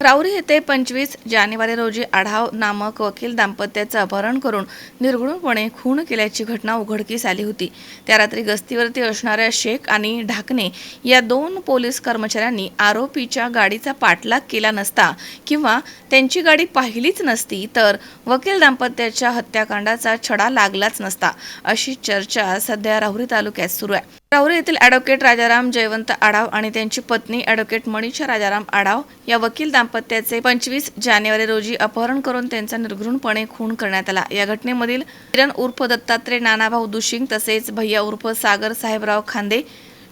राऊरी येथे पंचवीस जानेवारी रोजी आढाव नामक वकील दाम्पत्याचं अपहरण करून निर्गुणपणे खून केल्याची घटना उघडकीस आली होती. त्या रात्री गस्तीवरती असणाऱ्या शेख आणि ढाकणे या दोन पोलीस कर्मचाऱ्यांनी आरोपीच्या गाडीचा पाठलाग केला नसता किंवा त्यांची गाडी पाहिलीच नसती तर वकील दाम्पत्याच्या हत्याकांडाचा छडा लागलाच नसता अशी चर्चा सध्या राहुरी तालुक्यात सुरू आहे. राहुरी येथील ॲडव्होकेट राजाराम जयवंत आढाव आणि त्यांची पत्नी ॲडव्होकेट मणिषा राजाराम आढाव या वकील दाम्पत्याचे पंचवीस जानेवारी रोजी अपहरण करून त्यांचा निर्घृणपणे खून करण्यात आला. या घटनेमधील किरण उर्फ दत्तात्रय नानाभाऊ दुशिंग तसेच भैया उर्फ सागर साहेबराव खांदे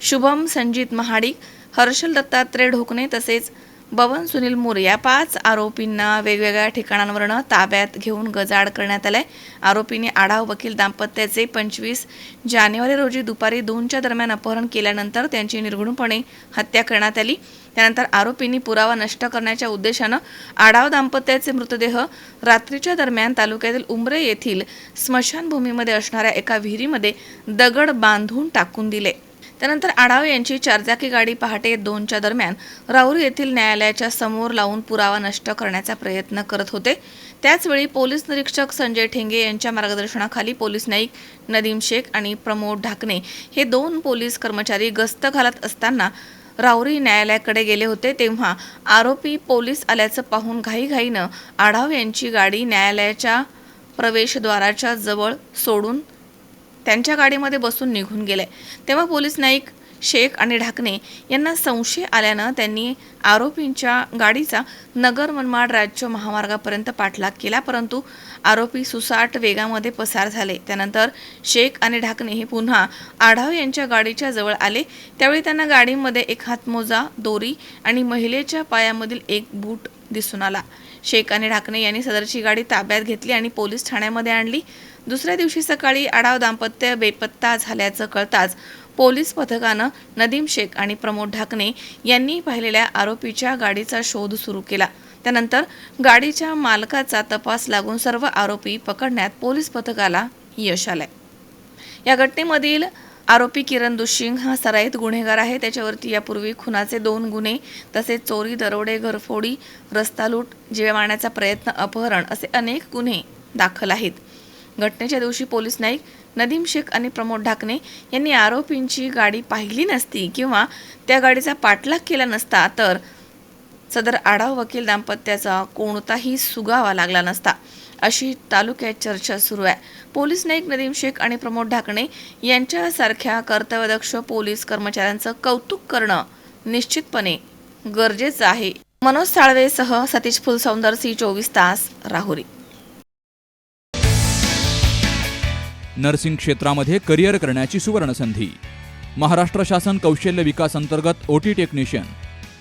शुभम संजित महाडिक हर्षल दत्तात्रय ढोकणे तसेच बबन सुनील मोरे या पाच आरोपींना वेगवेगळ्या ठिकाणांवरनं ताब्यात घेऊन गजाआड करण्यात आलाय. आरोपींनी आढाव वकील दाम्पत्याचे पंचवीस जानेवारी रोजी दुपारी दोनच्या दरम्यान अपहरण केल्यानंतर त्यांची निर्घृणपणे हत्या करण्यात आली. त्यानंतर आरोपींनी पुरावा नष्ट करण्याच्या उद्देशानं आढाव दाम्पत्याचे मृतदेह रात्रीच्या दरम्यान तालुक्यातील उमरे येथील स्मशानभूमीमध्ये असणाऱ्या एका विहिरीमध्ये दगड बांधून टाकून दिले. त्यानंतर आढाव यांची चारचाकी गाडी पहाटे दोनच्या दरम्यान राऊरी येथील न्यायालयाच्या समोर लावून पुरावा नष्ट करण्याचा प्रयत्न करत होते. त्याचवेळी पोलीस निरीक्षक संजय ठेंगे यांच्या मार्गदर्शनाखाली पोलीस नाईक नदीम शेख आणि प्रमोद ढाकणे हे दोन पोलीस कर्मचारी गस्त घालत असताना राऊरी न्यायालयाकडे गेले होते तेव्हा आरोपी पोलीस आल्याचं पाहून घाईघाईनं आढाव यांची गाडी न्यायालयाच्या प्रवेशद्वाराच्या जवळ सोडून त्यांच्या गाडीमध्ये बसून निघून गेले. तेव्हा पोलीस नाईक शेख आणि ढाकणे यांना संशय आल्यानं त्यांनी आरोपींच्या गाडीचा नगर मनमाड राज्य महामार्गापर्यंत पाठलाग केला परंतु आरोपी सुसाट वेगामध्ये पसार झाले. त्यानंतर शेख आणि ढाकणे हे पुन्हा आढाव यांच्या गाडीच्या जवळ आले. त्यावेळी त्यांना गाडीमध्ये एक हातमोजा दोरी आणि महिलेच्या पायामधील एक बूट दिसून आला. शेख आणि ढाकणे यांनी सदरची गाडी ताब्यात घेतली आणि पोलीस ठाण्यामध्ये आणली. दुसऱ्या दिवशी सकाळी आढाव दाम्पत्य बेपत्ता झाल्याचं कळताच पोलीस पथकानं नदीम शेख आणि प्रमोद ढाकणे यांनी पाहिलेल्या आरोपीच्या गाडीचा शोध सुरू केला. त्यानंतर गाडीच्या मालकाचा तपास लागून सर्व आरोपी पकडण्यात पोलीस पथकाला यश आलंय. या घटनेमधील आरोपी किरण दुशिंग हा सराईत गुन्हेगार आहे. त्याच्यावरती यापूर्वी खुनाचे दोन गुन्हे तसेच चोरी दरोडे घरफोडी रस्ता लूट जीवे मारण्याचा प्रयत्न अपहरण असे अनेक गुन्हे दाखल आहेत. घटनेच्या दिवशी पोलीस नाईक नदीम शेख आणि प्रमोद ढाकणे यांनी आरोपींची गाडी पाहिली नसती किंवा त्या गाडीचा पाठलाग केला नसता तर सदर आढाव वकील दाम्पत्याचा कोणताही सुगावा लागला नसता. अशी तालुक्यात चर्चा सुरू आहे. पोलीस नाईक नदीम शेख आणि प्रमोद ढाकणे यांच्यासारख्या कर्तव्यदक्ष पोलीस कर्मचाऱ्यांचं कौतुक करणं निश्चितपणे गरजेचं आहे. मनोज साळवेसह सतीश फुलसौंदर सी चोवीस तास राहुरी. नर्सिंग क्षेत्रामध्ये करिअर करण्याची सुवर्णसंधी. महाराष्ट्र शासन कौशल्य विकास अंतर्गत OT technician.